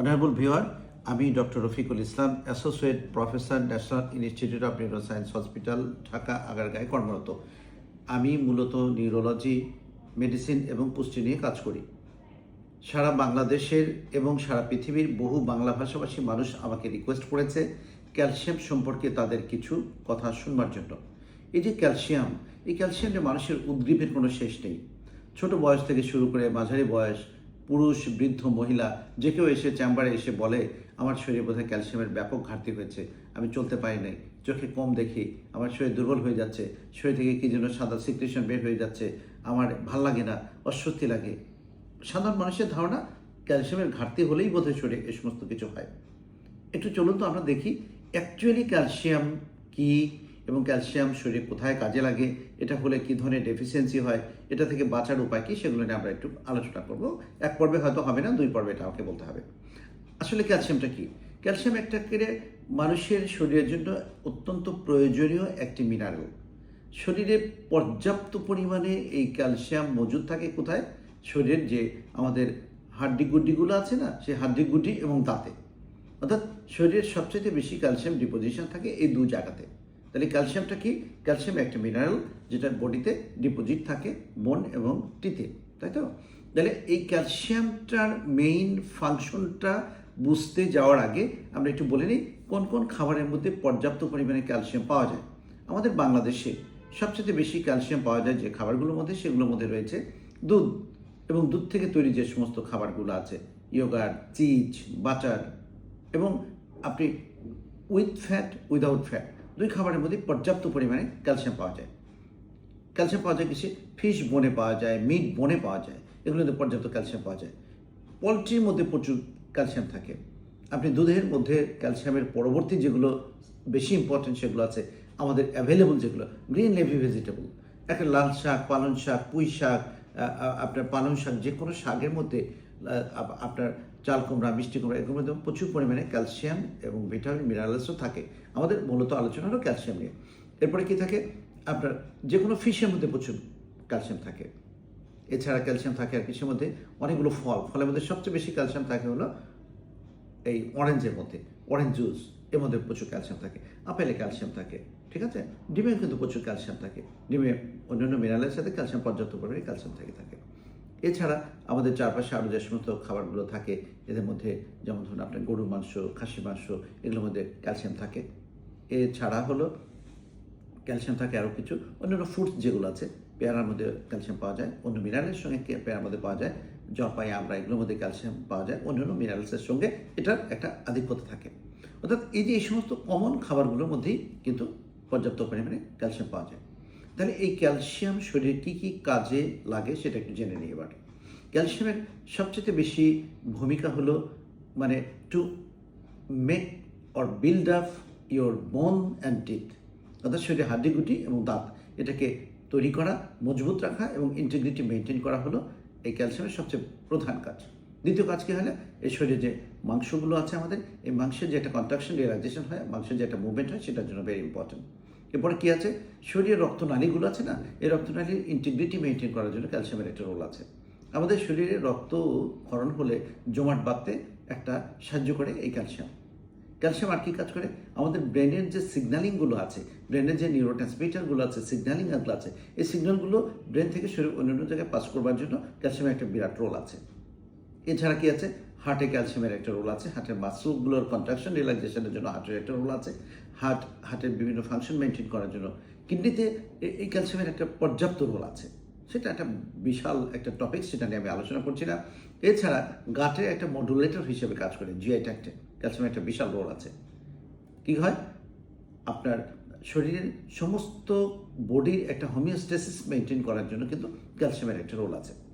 Honourable viewer আমি doctor Rafiqul Islam associate professor national institute of neuroscience hospital Dhaka আগারগাঁয়ে কর্মরত। আমি মূলত neurology medicine এবং পুষ্টি নিয়ে কাজ করি। সারা বাংলাদেশের এবং সারা পৃথিবীর বহু বাংলা ভাষাভাষী মানুষ আমাকে রিকোয়েস্ট করেছে ক্যালসিয়াম সম্পর্কে তাদের কিছু কথা শুনবার জন্য। এই যে ক্যালসিয়াম, এই ক্যালসিয়ামে মানুষের উদ্গ্রীবের কোনো শেষ নেই। ছোট বয়স থেকে শুরু করে মাঝারি বয়স পুরুষ, বৃদ্ধ, মহিলা, যে কেউ এসে চেম্বারে এসে বলে, আমার শরীরে বোধহয় ক্যালসিয়ামের ব্যাপক ঘাটতি হয়েছে, আমি চলতে পারি নাই। চোখে কম দেখি, আমার শরীর দুর্বল হয়ে যাচ্ছে, শরীর থেকে কী যেন সাদা সিক্রেশন বের হয়ে যাচ্ছে, আমার ভালো লাগে না, অস্বস্তি লাগে। সাধারণ মানুষের ধারণা, ক্যালসিয়ামের ঘাটতি হলেই বোধহয় শরীরে এ সমস্ত কিছু হয়। একটু চলুন তো আমরা দেখি অ্যাকচুয়ালি ক্যালসিয়াম কি? এবং ক্যালসিয়াম শরীরে কোথায় কাজে লাগে, এটা হলে কি ধরনের ডেফিসিয়েন্সি হয়, এটা থেকে বাঁচার উপায় কি, সেগুলো নিয়ে আমরা একটু আলোচনা করব। এক পর্বে হয়তো হবে না, দুই পর্বে এটা আমাকে বলতে হবে। আসলে ক্যালসিয়ামটা কি? ক্যালসিয়াম একটা করে মানুষের শরীরের জন্য অত্যন্ত প্রয়োজনীয় একটি মিনারেল শরীরে পর্যাপ্ত পরিমাণে এই ক্যালসিয়াম মজুদ থাকে কোথায়? শরীরের যে আমাদের হাড্ডি গুড্ডিগুলো আছে না, সেই হাড্ডি গুড্ডি এবং দাঁতে। অর্থাৎ শরীরের সবচেয়ে বেশি ক্যালসিয়াম ডিপোজিশন থাকে এই দু জায়গাতে। তাহলে ক্যালসিয়ামটা কি? ক্যালসিয়াম একটা মিনারেল যেটা বডিতে ডিপোজিট থাকে বোন এবং টিতে তাই তো? তাহলে এই ক্যালসিয়ামটার মেইন ফাংশনটা বুঝতে যাওয়ার আগে আমরা একটু বলে নিই কোন কোন খাবারের মধ্যে পর্যাপ্ত পরিমাণে ক্যালসিয়াম পাওয়া যায়। আমাদের বাংলাদেশে সবচেয়ে বেশি ক্যালসিয়াম পাওয়া যায় যে খাবারগুলোর মধ্যে, সেগুলোর মধ্যে রয়েছে দুধ এবং দুধ থেকে তৈরি যে সমস্ত খাবারগুলো আছে ইয়োগার্ট চিজ বাটার এবং আপনি উইথ ফ্যাট উইদাউট ফ্যাট দুই খাবারের মধ্যে পর্যাপ্ত পরিমাণে ক্যালসিয়াম পাওয়া যায়। ক্যালসিয়াম পাওয়া যায় কিসে? ফিশ বনে পাওয়া যায়, মিট বনে পাওয়া যায়, এগুলোতে পর্যাপ্ত ক্যালসিয়াম পাওয়া যায়। পোলট্রির মধ্যে প্রচুর ক্যালসিয়াম থাকে। আপনি দুধের মধ্যে ক্যালসিয়ামের পরবর্তী যেগুলো বেশি ইম্পর্টেন্ট সেগুলো আছে, আমাদের অ্যাভেলেবল যেগুলো গ্রিন লেভি ভেজিটেবল একটা লাল শাক, পালং শাক, পুঁই শাক আপনার পালং শাক যে কোনো শাকের মধ্যে আপনার চাল কুমড়া, মিষ্টি কুমড়া এগুলোর মধ্যে প্রচুর পরিমাণে ক্যালসিয়াম এবং ভিটামিন, মিনারেলসও থাকে। আমাদের মূলত আলোচনা হলো ক্যালসিয়াম নিয়ে। এরপরে কি থাকে? আপনার যে কোনো ফিশের মধ্যে প্রচুর ক্যালসিয়াম থাকে। এছাড়া ক্যালসিয়াম থাকে আর কিসের মধ্যে অনেকগুলো ফল। ফলের মধ্যে সবচেয়ে বেশি ক্যালসিয়াম থাকে হলো এই অরেঞ্জের মধ্যে, অরেঞ্জ জুস, এর মধ্যে প্রচুর ক্যালসিয়াম থাকে। আপেলে ক্যালসিয়াম থাকে, ঠিক আছে? ডিমে কিন্তু প্রচুর ক্যালসিয়াম থাকে। ডিমে অন্যান্য মিনারেলের সাথে ক্যালসিয়াম পর্যাপ্ত পরিমাণে ক্যালসিয়াম থাকে থাকে। এছাড়া আমাদের চারপাশে আরও যে সমস্ত খাবারগুলো থাকে, এদের মধ্যে যেমন ধরুন আপনার গরুর মাংস খাসি মাংস, এগুলোর মধ্যে ক্যালসিয়াম থাকে। এছাড়া হলো ক্যালসিয়াম থাকে আরও কিছু। অন্যান্য ফ্রুটস যেগুলো আছে, পেয়ারার মধ্যে ক্যালসিয়াম পাওয়া যায়, অন্য মিনারেলের সঙ্গে পেয়ারার মধ্যে পাওয়া যায়, জলপাই, আমরা এগুলোর মধ্যে ক্যালসিয়াম পাওয়া যায়, অন্যান্য মিনারেলসের সঙ্গে এটার একটা আধিপত্য থাকে। অর্থাৎ এই যে এই সমস্ত কমন খাবারগুলোর মধ্যেই কিন্তু পর্যাপ্ত পরিমাণে ক্যালসিয়াম পাওয়া যায়। তাহলে এই ক্যালসিয়াম শরীরে কী কী কাজে লাগে সেটা একটু জেনে নিই এবার। ক্যালসিয়ামের সবচেয়ে বেশি ভূমিকা হলো মানে to make or build up your bone and teeth অর্থাৎ শরীরে হাড্ডিগুটি এবং দাঁত। এটাকে তৈরি করা, মজবুত রাখা এবং ইন্টিগ্রিটি মেনটেন করা হলো এই ক্যালসিয়ামের সবচেয়ে প্রধান কাজ। দ্বিতীয় কাজ কী হলে? এই শরীরে যে মাংসগুলো আছে আমাদের, এই মাংসের যে একটা কন্ট্রাকশন রিয়েলাইজেশন হয়, মাংসের যে একটা মুভমেন্ট হয়, সেটার জন্য ভেরি ইম্পর্টেন্ট এরপরে কী আছে? শরীরের রক্তনালীগুলো আছে না? এই রক্তনালীর ইন্টিগ্রিটি মেনটেন করার জন্য ক্যালসিয়ামের একটা রোল আছে। আমাদের শরীরে রক্ত ক্ষরণ হলে জমাট বাঁধতে একটা সাহায্য করে এই ক্যালসিয়াম ক্যালসিয়াম আর কি কাজ করে? আমাদের ব্রেনের যে সিগন্যালিংগুলো আছে, ব্রেনের যে নিউরো ট্রান্সমিটারগুলো আছে সিগন্যালিংগুলো আছে, এই সিগন্যালগুলো ব্রেন থেকে শরীর অন্যান্য জায়গায় পাস করবার জন্য ক্যালসিয়ামের একটা বিরাট রোল আছে। এছাড়া কি আছে? হার্টে ক্যালসিয়ামের একটা রোল আছে, হার্টের মাসলগুলোর কন্ট্রাকশন রিল্যাক্সেশনের জন্য হার্টের একটা রোল আছে, হার্ট, হার্টের বিভিন্ন ফাংশন মেনটেন করার জন্য। কিডনিতে এই ক্যালসিয়ামের একটা পর্যাপ্ত রোল আছে। সেটা একটা বিশাল একটা টপিক সেটা নিয়ে আমি আলোচনা করছি না। এছাড়া গাটের একটা মডুলেটর হিসেবে কাজ করে জিআই ট্যাক্টে ক্যালসিয়ামের একটা বিশাল রোল আছে। কি হয়? আপনার শরীরের সমস্ত বডির একটা হোমিওস্টেসিস মেনটেন করার জন্য কিন্তু ক্যালসিয়ামের একটা রোল আছে।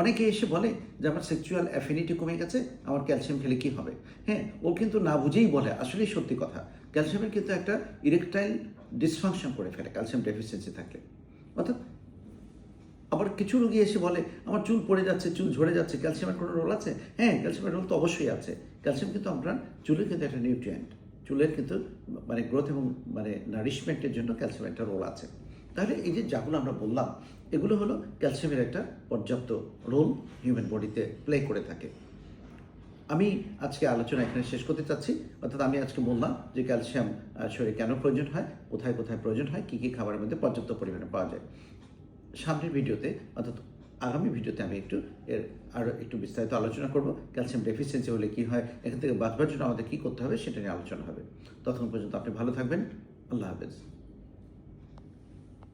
অনেকে এসে বলে যে আমার সেক্সুয়াল অ্যাফিনিটি কমে গেছে, আমার ক্যালসিয়াম খেলে কী হবে? হ্যাঁ ও কিন্তু না বুঝেই বলে, আসলেই সত্যি কথা। ক্যালসিয়ামের কিন্তু একটা ইরেকটাইল ডিসফাংশন করে ফেলে ক্যালসিয়াম ডেফিসিয়েন্সি থাকলে অর্থাৎ আবার কিছু রোগী এসে বলে, আমার চুল পড়ে যাচ্ছে, চুল ঝরে যাচ্ছে ক্যালসিয়ামের কোনো রোল আছে? হ্যাঁ ক্যালসিয়ামের রোল তো অবশ্যই আছে। ক্যালসিয়াম কিন্তু আপনার চুলের কিন্তু একটা নিউট্রিয়েন্ট চুলের কিন্তু মানে গ্রোথ এবং মানে নারিশমেন্টের জন্য ক্যালসিয়াম একটা রোল আছে। তাহলে এই যে যাগুলো আমরা বললাম, এগুলো হলো ক্যালসিয়ামের একটা পর্যাপ্ত রোল হিউম্যান বডিতে প্লে করে থাকে। আমি আজকে আলোচনা এখানে শেষ করতে চাচ্ছি। অর্থাৎ আমি আজকে বললাম যে ক্যালসিয়াম শরীরে কেন প্রয়োজন হয়, কোথায় কোথায় প্রয়োজন হয়, কী কী খাবারের মধ্যে পর্যাপ্ত পরিমাণে পাওয়া যায়। সামনের ভিডিওতে, অর্থাৎ আগামী ভিডিওতে আমি একটু এর আরও একটু বিস্তারিত আলোচনা করব, ক্যালসিয়াম ডেফিসিয়েন্সি হলে কী হয়, এখান থেকে বাঁচবার জন্য আমাদের কী করতে হবে সেটা নিয়ে আলোচনা হবে। ততক্ষণ পর্যন্ত আপনি ভালো থাকবেন। আল্লাহ হাফেজ।